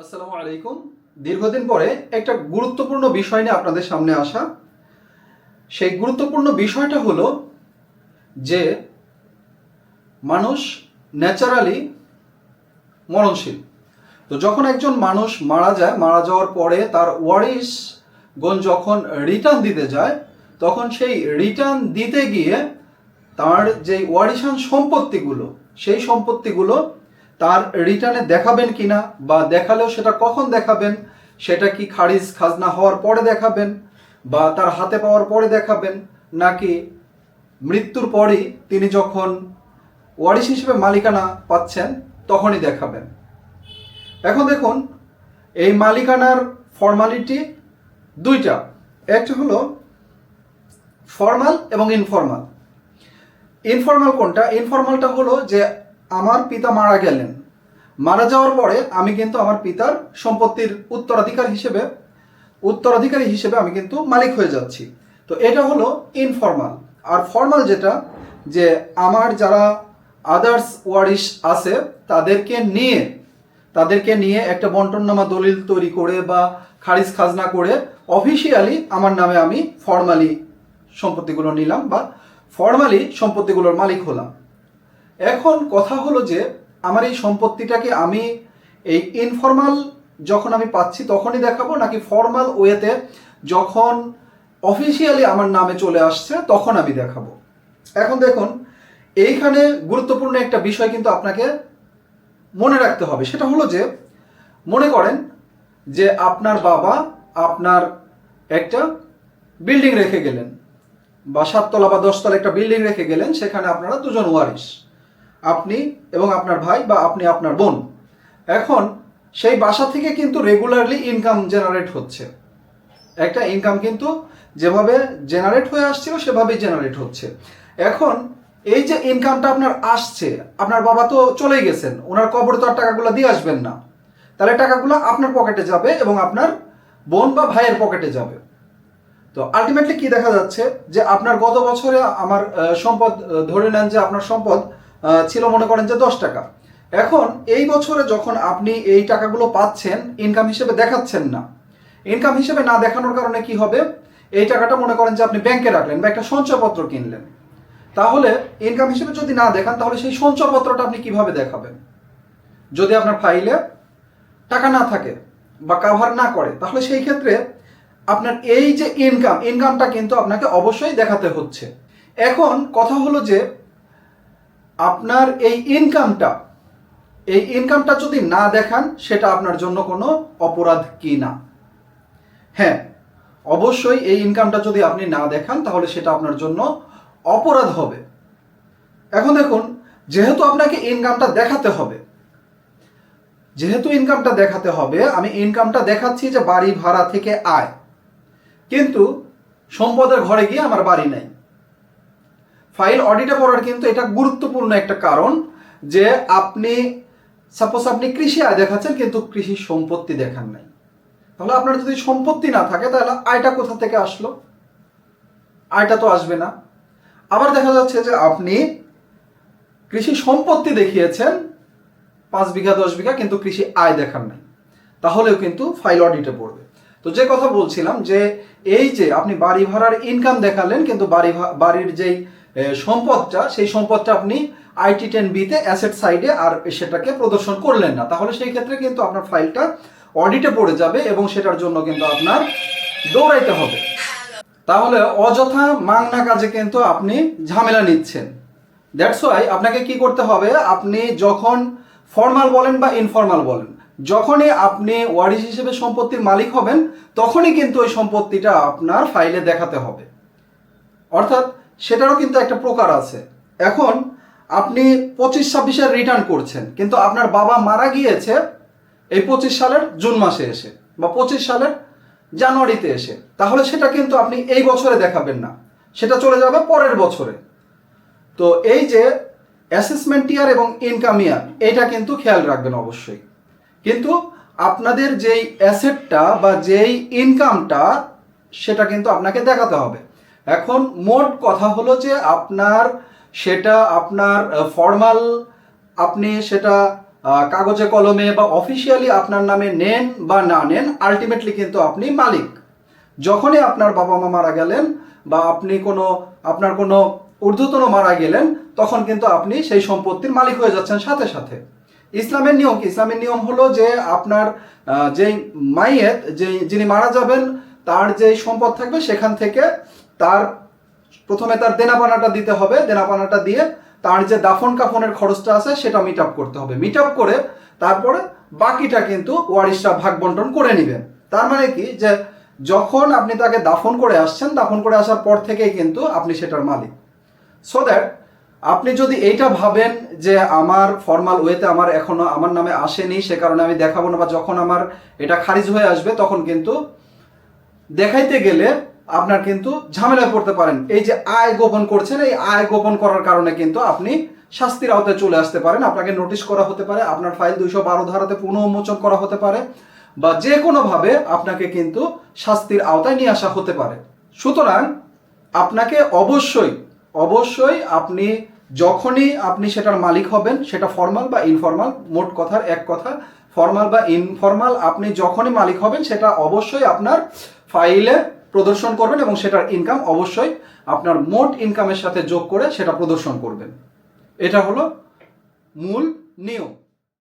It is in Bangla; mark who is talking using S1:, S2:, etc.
S1: আসসালামু আলাইকুম। দীর্ঘদিন পরে একটা গুরুত্বপূর্ণ বিষয় নিয়ে আপনাদের সামনে আসা। সেই গুরুত্বপূর্ণ বিষয়টা হলো যে মানুষ ন্যাচারালি মরণশীল। তো যখন একজন মানুষ মারা যায়, মারা যাওয়ার পরে তার ওয়ারিস গণ যখন রিটার্ন দিতে যায়, তখন সেই রিটার্ন দিতে গিয়ে তার যে ওয়ারিশান সম্পত্তিগুলো, সেই সম্পত্তিগুলো তার রিটার্নে দেখাবেন কিনা বা দেখালেও সেটা কখন দেখাবেন, সেটা কি খারিজ খাজনা হওয়ার পরে দেখাবেন বা তার হাতে পাওয়ার পরে দেখাবেন, নাকি মৃত্যুর পরই তিনি যখন ওয়ারিশ হিসেবে মালিকানা পাচ্ছেন, তখনই দেখাবেন। এখন দেখুন, এই মালিকানার ফর্মালিটি দুইটা। একটা হলো ফর্মাল এবং ইনফর্মাল। ইনফর্মাল কোনটা? ইনফর্মালটা হলো যে আমার পিতা মারা গেলেন। মারা যাওয়ার পরে আমি কিন্তু আমার পিতার সম্পত্তির উত্তরাধিকার হিসেবে, উত্তরাধিকারী হিসেবে আমি কিন্তু মালিক হয়ে যাচ্ছি। তো এটা হলো ইনফর্মাল আর ফর্মাল যেটা, যে আমার যারা আদার্স ওয়ারিশ আছে, তাদেরকে নিয়ে তাদেরকে নিয়ে একটা বন্টননামা দলিল তৈরি করে বা খারিজ খাজনা করে অফিসিয়ালি আমার নামে আমি ফর্মালি সম্পত্তিগুলো নিলাম বা ফর্মালি সম্পত্তিগুলোর মালিক হলাম। এখন কথা হলো যে, আমার এই সম্পত্তিটাকে আমি এই ইনফর্মাল যখন আমি পাচ্ছি তখনই দেখাবো, নাকি ফর্মাল ওয়েতে যখন অফিসিয়ালি আমার নামে চলে আসছে তখন আমি দেখাবো। এখন দেখুন, এইখানে গুরুত্বপূর্ণ একটা বিষয় কিন্তু আপনাকে মনে রাখতে হবে। সেটা হলো যে, মনে করেন যে আপনার বাবা আপনার একটা বিল্ডিং রেখে গেলেন বা সাততলা বা দশতলা একটা বিল্ডিং রেখে গেলেন, সেখানে আপনারা দুজন ওয়ারিশ। আপনি এবং আপনার ভাই বা আপনি আপনার বোন। এখন সেই বাসা থেকে কিন্তু রেগুলারলি ইনকাম জেনারেট হচ্ছে। একটা ইনকাম কিন্তু যেভাবে জেনারেট হয়ে আসছিল, সেভাবেই জেনারেট হচ্ছে। এখন এই যে ইনকামটা আপনার আসছে, আপনার বাবা তো চলেই গেছেন, ওনার কবরে তো আর টাকাগুলো দিয়ে আসবেন না। তাহলে টাকাগুলো আপনার পকেটে যাবে এবং আপনার বোন বা ভাইয়ের পকেটে যাবে। তো আলটিমেটলি কি দেখা যাচ্ছে? যে আপনার গত বছরে আমার সম্পদ ধরে নেন যে আপনার সম্পদ ছিল মনে করেন যে দশ টাকা। এখন এই বছরে যখন আপনি এই টাকাগুলো পাচ্ছেন ইনকাম হিসেবে দেখাচ্ছেন না। ইনকাম হিসেবে না দেখানোর কারণে কি হবে? এই টাকাটা মনে করেন যে আপনি ব্যাংকে রাখলেন বা একটা সঞ্চয়পত্র কিনলেন। তাহলে ইনকাম হিসেবে যদি না দেখান, তাহলে সেই সঞ্চয়পত্রটা আপনি কীভাবে দেখাবেন? যদি আপনার ফাইলে টাকা না থাকে বা কাভার না করে, তাহলে সেই ক্ষেত্রে আপনার এই যে ইনকাম ইনকামটা কিন্তু আপনাকে অবশ্যই দেখাতে হচ্ছে। এখন কথা হলো যে আপনার এই ইনকামটা এই ইনকামটা যদি না দেখান, সেটা আপনার জন্য কোনো অপরাধ কি না? হ্যাঁ অবশ্যই এই ইনকামটা যদি আপনি না দেখান, তাহলে সেটা আপনার জন্য অপরাধ হবে। এখন দেখুন, যেহেতু আপনাকে ইনকামটা দেখাতে হবে, যেহেতু ইনকামটা দেখাতে হবে, আমি ইনকামটা দেখাচ্ছি যে বাড়ি ভাড়া থেকে আয়। কিন্তু সম্পদের ঘরে গিয়ে আমার বাড়ি নাই। ফাইল অডিটে পড়ার কিন্তু এটা গুরুত্বপূর্ণ একটা কারণ যে আপনি সাপোজ আপনি কৃষি আয় দেখাচ্ছেন কিন্তু কৃষি সম্পত্তি দেখান নাই। তাহলে আপনার যদি সম্পত্তি না থাকে, তাহলে আয়টা কোথা থেকে আসলো? আয়টা তো আসবে না। আবার দেখা যাচ্ছে যে আপনি কৃষি সম্পত্তি দেখিয়েছেন, পাঁচ বিঘা, দশ বিঘা, কিন্তু কৃষি আয় দেখান নাই। তাহলেও কিন্তু ফাইল অডিটে পড়বে। তো যে কথা বলছিলাম যে এই যে আপনি বাড়ি ভাড়ার ইনকাম দেখালেন, কিন্তু বাড়ি বাড়ির যেই সম্পদটা, সেই সম্পদটা আপনি আইটি টেন বিতে অ্যাসেট সাইডে আর সেটাকে প্রদর্শন করলেন না। তাহলে সেই ক্ষেত্রে কিন্তু আপনার ফাইলটা অডিটে পড়ে যাবে এবং সেটার জন্য কিন্তু আপনার দৌড়াইতে হবে। তাহলে অযথা মাংনা কাজে কিন্তু আপনি ঝামেলা নিচ্ছেন। দ্যাটস ওয়াই আপনাকে কি করতে হবে? আপনি যখন ফর্মাল বলেন বা ইনফর্মাল বলেন, যখনই আপনি ওয়ারিশ হিসেবে সম্পত্তির মালিক হবেন, তখনই কিন্তু ওই সম্পত্তিটা আপনার ফাইলে দেখাতে হবে। অর্থাৎ সেটারও কিন্তু একটা প্রকার আছে। এখন আপনি পঁচিশ ছাব্বিশের রিটার্ন করছেন, কিন্তু আপনার বাবা মারা গিয়েছে এই পঁচিশ সালের জুন মাসে এসে বা পঁচিশ সালের জানুয়ারিতে এসে। তাহলে সেটা কিন্তু আপনি এই বছরে দেখাবেন না, সেটা চলে যাবে পরের বছরে। তো এই যে অ্যাসেসমেন্ট ইয়ার এবং ইনকাম ইয়ার এটা কিন্তু খেয়াল রাখবেন অবশ্যই। কিন্তু আপনাদের যেই অ্যাসেটটা বা যেই ইনকামটা সেটা কিন্তু আপনাকে দেখাতে হবে। এখন মোট কথা হলো যে আপনার সেটা আপনার ফর্মাল আপনি সেটা কাগজে কলমে বা অফিসিয়ালি আপনার নামে নেন বা না নেন আলটিমেটলি কিন্তু আপনি মালিক। যখনই আপনার বাবা মা মারা গেলেন বা আপনি কোনো, আপনার কোনো ঊর্ধ্বতন মারা গেলেন, তখন কিন্তু আপনি সেই সম্পত্তির মালিক হয়ে যাচ্ছেন সাথে সাথে। ইসলামের নিয়ম কি? ইসলামের নিয়ম হলো যে আপনার যেই মাইয়েত যে যিনি মারা যাবেন, তার যে সম্পদ থাকবে সেখান থেকে তার প্রথমে তার দেনাপানাটা দিতে হবে, দেনাপানাটা দিয়ে তার যে দাফন কাফনের খরচটা আছে সেটা মিট আপ করতে হবে। মিট আপ করে তারপরে বাকিটা কিন্তু ওয়ারিশরা ভাগ বন্টন করে নেবেন তার মানে কি? যে যখন আপনি তাকে দাফন করে আসছেন, দাফন করে আসার পর থেকেই কিন্তু আপনি সেটার মালিক। সো দ্যাট আপনি যদি এইটা ভাবেন যে আমার ফর্মাল ওয়েতে আমার এখনও আমার নামে আসেনি, সে কারণে আমি দেখাবো না বা যখন আমার এটা খারিজ হয়ে আসবে, তখন কিন্তু দেখাইতে গেলে আপনার কিন্তু ঝামেলায় পড়তে পারেন। এই যে আয় গোপন করছেন, এই আয় গোপন করার কারণে কিন্তু আপনি শাস্তির আওতায় চলে আসতে পারেন। আপনাকে নোটিশ করা হতে পারে, আপনার ফাইল দুইশো বারো ধারাতে পুনঃউন্মোচন করা হতে পারে বা যে কোনোভাবে আপনাকে কিন্তু শাস্তির আওতায় নিয়ে আসা হতে পারে। সুতরাং আপনাকে অবশ্যই অবশ্যই আপনি যখনই আপনি সেটার মালিক হবেন, সেটা ফর্মাল বা ইনফর্মাল মোট কথার এক কথা ফর্মাল বা ইনফর্মাল আপনি যখনই মালিক হবেন, সেটা অবশ্যই আপনার ফাইলে প্রদর্শন করবেন এবং সেটার ইনকাম অবশ্যই আপনার মোট ইনকামের সাথে যোগ করে সেটা প্রদর্শন করবেন। এটা হলো মূল নিয়ম।